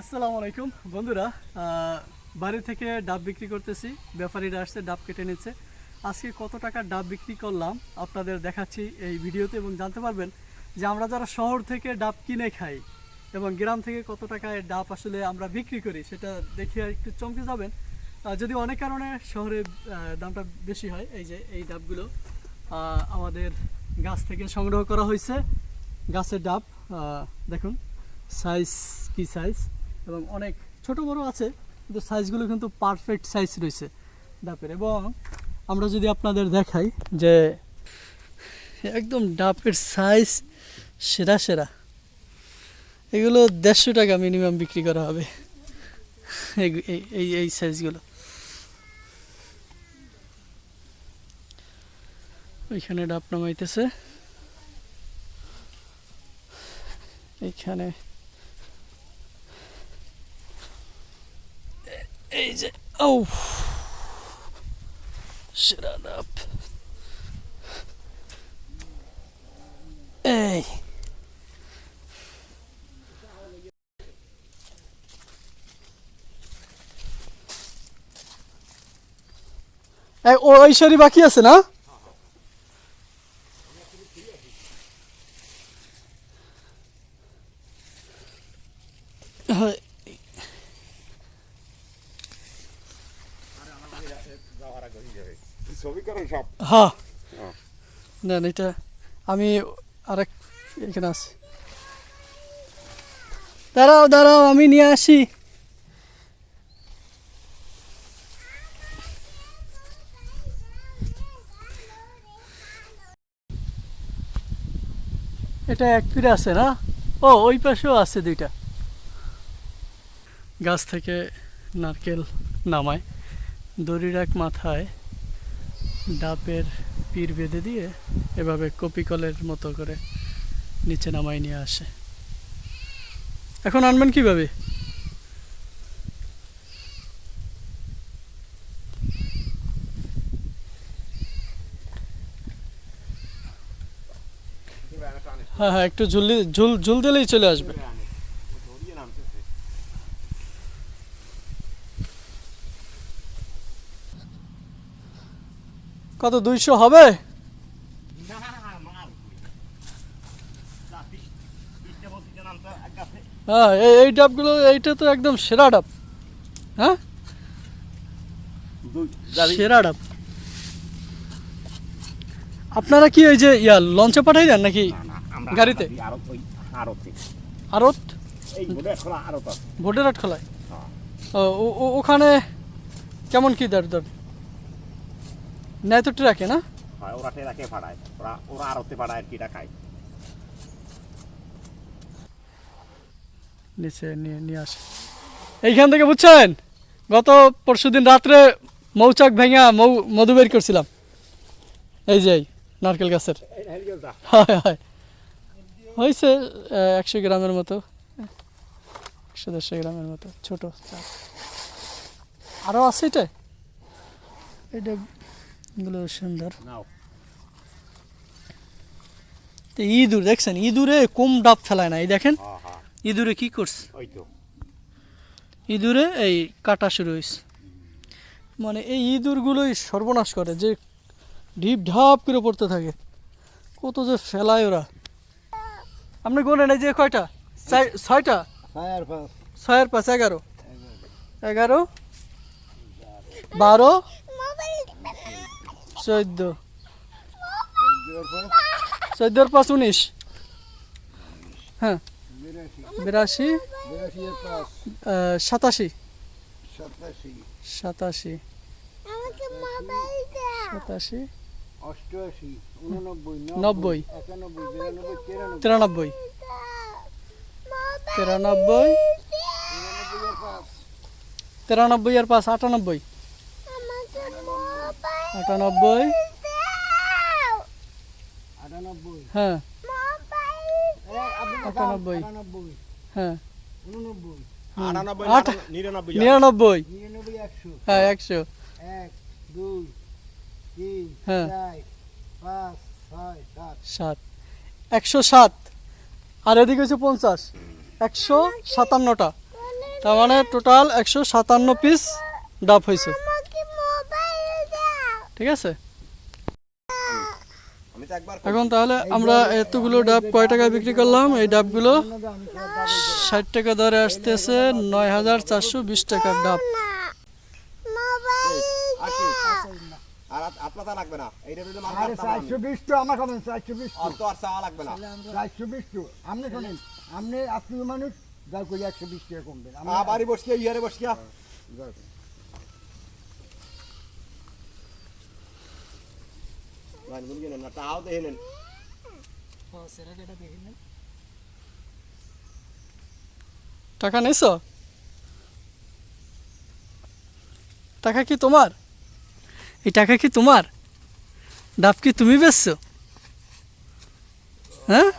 আসসালামু আলাইকুম, বন্ধুরা। বাড়ি থেকে ডাব বিক্রি করতেছি। ব্যাপারীরা আসছে, ডাব কেটে নিচ্ছে। আজকে কত টাকার ডাব বিক্রি করলাম আপনাদের দেখাচ্ছি এই ভিডিওতে এবং জানতে পারবেন যে আমরা যারা শহর থেকে ডাব কিনে খাই এবং গ্রাম থেকে কত টাকায় ডাব আসলে আমরা বিক্রি করি, সেটা দেখে একটু চমকে যাবেন। যদি অনেক কারণে শহরে দামটা বেশি হয়, এই যে এই ডাবগুলো আমাদের গাছ থেকে সংগ্রহ করা হয়েছে। গাছের ডাব দেখুন সাইজ কি সাইজ এবং অনেক ছোট বড় আছে, কিন্তু সাইজগুলো কিন্তু পারফেক্ট সাইজ রয়েছে। ডাবের। এবং আমরা যদি আপনাদের দেখাই যে একদম ডাবের সাইজ সেরা সেরা। এগুলো দেড়শো টাকা মিনিমাম বিক্রি করা হবে। এই- এই- এই এই সাইজগুলো ওইখানে ডাব নামাইতেছে। এইখানে এই যে ও shut up. এই এই, ও শাড়ি বাকি আছে না? হয়। ছবি করেন সব। হ্যাঁ। না, এটা আমি আরেক এখানে আছি। দাঁড়াও দাঁড়াও আমি নিয়ে আসি। এটা এক ফিরে আছে না? ও ওই পাশেও আছে দুইটা। গাছ থেকে নারকেল নামায়। দড়ির এক মাথায় ডাবের পীর বেঁধে দিয়ে এভাবে কপি কলের মতো করে নিচে নামাই নিয়ে আসে। এখন আনবেন কীভাবে? হ্যাঁ হ্যাঁ একটু ঝুল ঝুল ঝুল দিলেই চলে আসবে। কত দুইশো হবে? হ্যাঁ এই ডাবগুলো এইটা তো একদম সেরা ডাব। হ্যাঁ? সেরা ডাব। আপনারা কি ওই যে ইয়া লঞ্চে পাঠাই দেন নাকি গাড়িতে? আরও আরত ভোটের আট খোলায়? হ্যাঁ। ওখানে কেমন কি দর দর? নেয় তো ট্রাকে না? হয় ওরা টেরাকে পাঠায় ওরা ওরা আরতে পাঠায় আর কিটা খায়। নিচে নিয়ে নিয়ে আসে। এইখান থেকে বুঝছেন? গত পরশুদিন রাত্রে মৌচাক ভেঙা মৌ মধু বের করছিলাম। এই যে এই নারকেল গাছের। হয় হয়। হয়েছে একশো গ্রামের মতো। একশো দেড়শো গ্রামের মতো ছোটো। আরও আছে এটা? এটা গুলো সুন্দর। তো ইঁদুর দেখছেন? ইঁদুরে কম ডাব ফেলায় না এই দেখেন? ইঁদুরে কি করছে? ইঁদুরে এই কাটা শুরু হয়েছে মানে এই ইঁদুরগুলোই সর্বনাশ করে যে ঢিপ ঢাপ করে পড়তে থাকে। কত যে ফেলায় ওরা। আপনি গোনেন এই যে কয়টা? ছয়টা? ছয়ের পাঁচ এগারো। এগারো? বারো? চোদ্দ। চোদ্দোর পাঁচ উনিশ। হ্যাঁ। বিরাশি। সাতাশি। সাতাশি। সাতাশি। নব্বই। তিরানব্বই। তিরানব্বই। তিরানব্বই আর পাঁচ, আটানব্বই। আটানব্বই। হ্যাঁ। আটানব্বই। হ্যাঁ। নিরানব্বই হ্যাঁ একশো। এক দুই তিন হ্যাঁ। সাত। একশো সাত। আর এদিকে হচ্ছে পঞ্চাশ। একশো সাতান্নটা। তার মানে টোটাল একশো সাতান্ন পিস ডাব হয়েছে। ঠিক আছে? এখন তাহলে আমরা এতগুলো ডাব কয় টাকায় বিক্রি করলাম? এই ডাবগুলো ষাট টাকা দরে আসতেছে নয় হাজার চারশো বিশ টাকার ডাব। আপনি শোনেন আপনি আত্মীয় মানুষ যা করে একশো বিশ টাকা কমবেন আবারই বসিয়া ইয়ারে বসিয়া। ভাই বুঝি না তাও দেখে নেন টাকা নিছ? টাকা কি তোমার? এই টাকা কি তোমার? ডাব কি তুমি বেচছো? হ্যাঁ?